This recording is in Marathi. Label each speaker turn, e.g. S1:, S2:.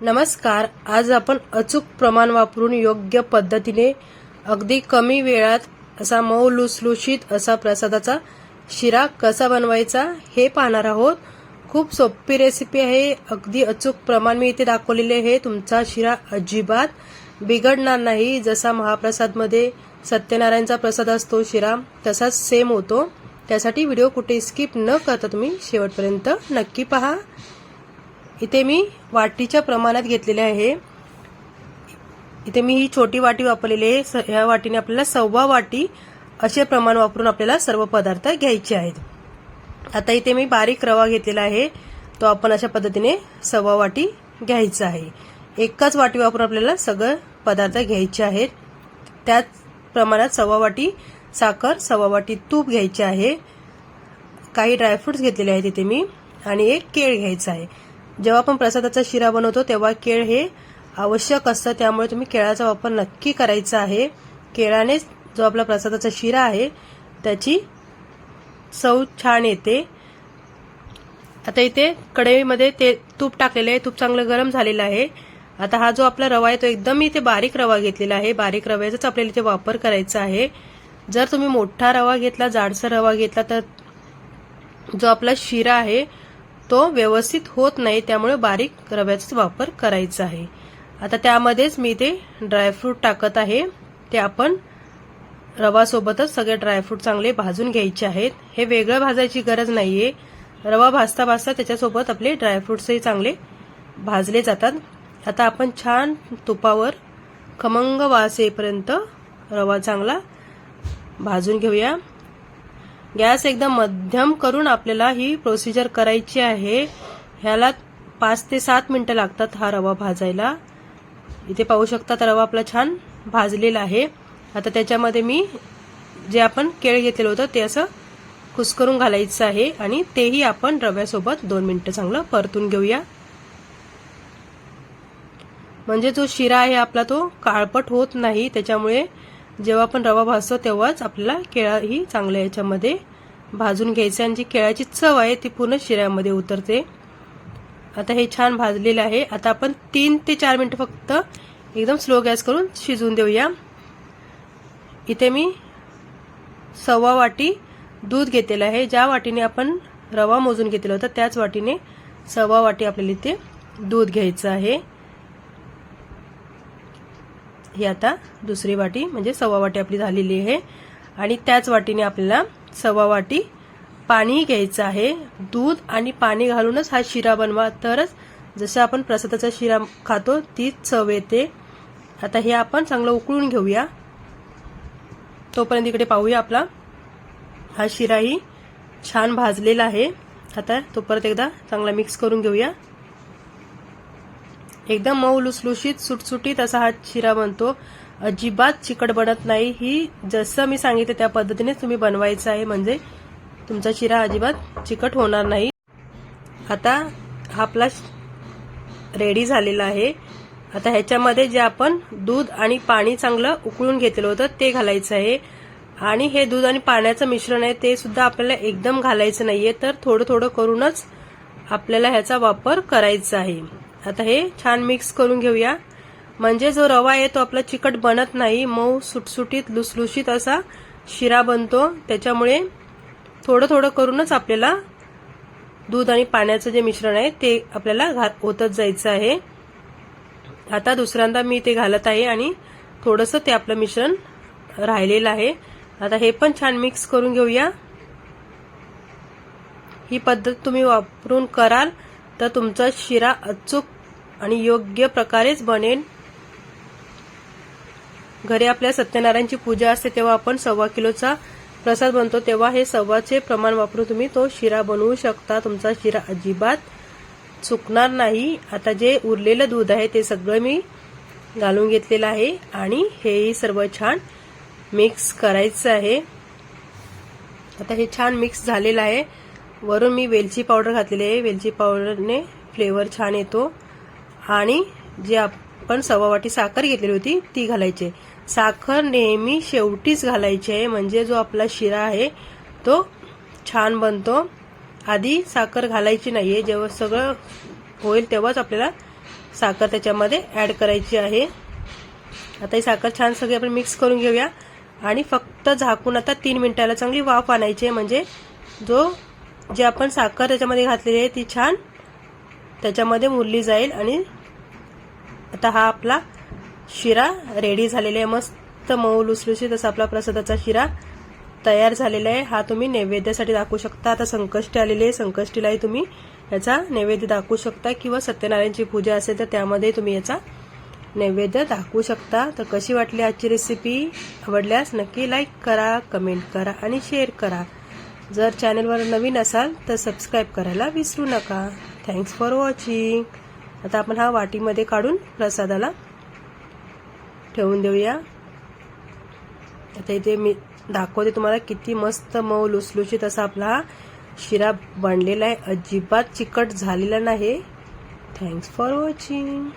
S1: नमस्कार आज आपण अचूक प्रमाण वापरून योग्य पद्धतीने अगदी कमी वेळात असा मऊ लुसलुशीत असा प्रसादाचा शिरा कसा बनवायचा हे पाहणार आहोत. खूप सोपी रेसिपी आहे अगदी अचूक प्रमाण मी इथे दाखवलेले आहे तुमचा शिरा अजिबात बिघडणार नाही. जसा महाप्रसादमध्ये सत्यनारायणचा प्रसाद असतो शिरा तसाच सेम होतो. त्यासाठी व्हिडिओ कुठे स्किप न करता तुम्ही शेवटपर्यंत नक्की पहा. इथे मी वाटीच्या प्रमाणात घेतलेले आहे. इथे मी ही छोटी वाटी वापरलेली आहे. स- ह्या वाटीने आपल्याला सव्वा वाटी असे प्रमाण वापरून आपल्याला सर्व पदार्थ घ्यायचे आहेत. आता इथे मी बारीक रवा घेतलेला आहे. तो आपण अशा पद्धतीने सव्वा वाटी घ्यायचा आहे. एकाच वाटी वापरून आपल्याला सगळं पदार्थ घ्यायचे आहेत. त्याच प्रमाणात सव्वा वाटी साखर सव्वा वाटी तूप घ्यायचे आहे. काही ड्रायफ्रुट्स घेतलेले आहेत इथे मी. आणि एक केळ घ्यायचं आहे. जेव्हा आपण प्रसादाचा शिरा बनवतो तेव्हा केळ हे आवश्यक असतं. त्यामुळे तुम्ही केळाचा वापर नक्की करायचा आहे. केळाने जो आपला प्रसादाचा शिरा आहे त्याची चव छान येते. आता इथे कढईमध्ये ते तूप टाकलेलं आहे. तूप चांगलं गरम झालेलं आहे. आता हा जो आपला रवा आहे तो एकदम इथे बारीक रवा घेतलेला आहे. बारीक रव्याचाच आपल्याला इथे वापर करायचा आहे. जर तुम्ही मोठा रवा घेतला जाडसर रवा घेतला तर जो आपला शिरा आहे तो व्यवस्थित होत नाही त्यामुळे बारीक रव्याचाच वापर करायचा आहे. आता त्यामध्येच मी ते ड्रायफ्रूट टाकत आहे. ते आपण रवासोबतच सगळे ड्रायफ्रूट चांगले भाजून घ्यायचे आहेत. हे वेगळं भाजायची गरज नाहीये. रवा भाजता भाजता त्याच्यासोबत आपले ड्रायफ्रूट्सही चांगले भाजले जातात. आता आपण छान तुपावर खमंग वास येईपर्यंत रवा चांगला भाजून घेऊया. गॅस एकदम मध्यम करून आपल्याला ही प्रोसिजर करायची आहे. ह्याला पाच ते सात मिनिटं लागतात हा रवा भाजायला. इथे पाहू शकतात रवा आपला छान भाजलेला आहे. आता त्याच्यामध्ये मी जे आपण केळ घेतलेलं होतं ते असं कुसकरून घालायचं आहे आणि तेही आपण रव्यासोबत दोन मिनिटं चांगलं परतून घेऊया. म्हणजे जो शिरा आहे आपला तो काळपट होत नाही त्याच्यामुळे जेव्हा आपण रवा भाजतो तेव्हाच आपल्याला केळाही चांगल्या याच्यामध्ये भाजून घ्यायचं आणि जी केळ्याची चव आहे ती पूर्ण शिऱ्यामध्ये उतरते. आता हे छान भाजलेलं आहे. आता आपण तीन ते चार मिनिटं फक्त एकदम स्लो गॅस करून शिजवून देऊया. इथे मी सव्वा वाटी दूध घेतलेलं आहे. ज्या वाटीने आपण रवा मोजून घेतलेला होता त्याच वाटीने सव्वा वाटी आपल्याला इथे दूध घ्यायचं आहे. ही आता दुसरी वाटी म्हणजे सव्वा वाटी आपली झालेली आहे. आणि त्याच वाटीने आपल्याला सव्वा वाटी पाणी घ्यायचं आहे. दूध आणि पाणी घालूनच हा शिरा बनवा. तरच जसं आपण प्रसादाचा शिरा खातो तीच चव येते. आता हे आपण चांगलं उकळून घेऊया. तोपर्यंत इकडे पाहूया आपला. हा शिराही छान भाजलेला आहे. आता तो परत एकदा चांगला मिक्स करून घेऊया. एकदम मऊ लुसलुशीत सुटसुटीत असा हा शिरा बनतो. अजिबात चिकट बनत नाही. ही जसं मी सांगितलं त्या पद्धतीनेच तुम्ही बनवायचं आहे. म्हणजे तुमचा शिरा अजिबात चिकट होणार नाही. आता हा आपला रेडी झालेला आहे. आता ह्याच्यामध्ये जे आपण दूध आणि पाणी चांगलं उकळून घेतलं होतं ते घालायचं आहे. आणि हे दूध आणि पाण्याचं मिश्रण आहे ते सुद्धा आपल्याला एकदम घालायचं नाहीये. तर थोडं थोडं करूनच आपल्याला ह्याचा वापर करायचा आहे. आता हे छान मिक्स करून घेऊया. म्हणजे जो रवा आहे तो आपला चिकट बनत नाही मऊ सुटसुटीत लुसलुशीत असा शिरा बनतो. त्याच्यामुळे थोडं थोडं करूनच आपल्याला दूध आणि पाण्याचं जे मिश्रण आहे ते आपल्याला घा ओतत जायचं आहे. आता दुसऱ्यांदा मी ते घालत आहे आणि थोडंसं ते आपलं मिश्रण राहिलेलं आहे. आता हे पण छान मिक्स करून घेऊया. ही पद्धत तुम्ही वापरून कराल तर तुमचा शिरा अचूक आणि योग्य प्रकारेच बनेल. घरी आपल्या सत्यनारायणची पूजा असते तेव्हा आपण सव्वा किलोचा प्रसाद बनतो. तेव्हा हे सव्वाचे प्रमाण वापरून तुम्ही तो शिरा बनवू शकता. तुमचा शिरा अजिबात चुकणार नाही. आता जे उरलेलं दूध आहे ते सगळं मी घालून घेतलेलं आहे आणि हेही सर्व छान मिक्स करायचं आहे. आता हे छान मिक्स झालेलं आहे. वरून मी वेलची पावडर घातलेली आहे. वेलची पावडरने फ्लेवर छान येतो. आणि जे आप आपण सव्वा वाटी साखर घेतलेली होती ती घालायची. साखर नेहमी शेवटीच घालायची आहे. म्हणजे जो आपला शिरा आहे तो छान बनतो. आधी साखर घालायची नाही आहे जेव्हा सगळं होईल तेव्हाच आपल्याला साखर त्याच्यामध्ये ॲड करायची आहे. आता ही साखर छान सगळी आपण मिक्स करून घेऊया. आणि फक्त झाकून आता तीन मिनिटाला चांगली वाफ आणायची आहे. म्हणजे जो जे आपण साखर त्याच्यामध्ये घातलेली आहे ती छान त्याच्यामध्ये मुरली जाईल आणि आता हा आपला शिरा रेडी झालेला आहे. मस्त मऊ लुसलुसीत असा आपला प्रसादाचा शिरा तयार झालेला आहे. हा तुम्ही नैवेद्यासाठी दाखवू शकता. आता संकष्टी आलेली आहे. संकष्टीलाही तुम्ही याचा नैवेद्य दाखवू शकता किंवा सत्यनारायणची पूजा असेल तर त्यामध्ये तुम्ही याचा नैवेद्य दाखवू शकता. तर कशी वाटली आजची रेसिपी आवडल्यास नक्की लाईक करा कमेंट करा आणि शेअर करा. जर चॅनलवर नवीन असाल तर सबस्क्राईब करायला विसरू नका. थँक्स फॉर वॉचिंग आता आपण हा वाटीमध्ये काढून प्रसादाला ठेवून देऊया. आता इथे मी दाखवते तुम्हाला किती मस्त मऊ लुसलुशीत असा आपला हा शिरा बनलेला आहे. अजिबात चिकट झालेला नाही. Thanks for watching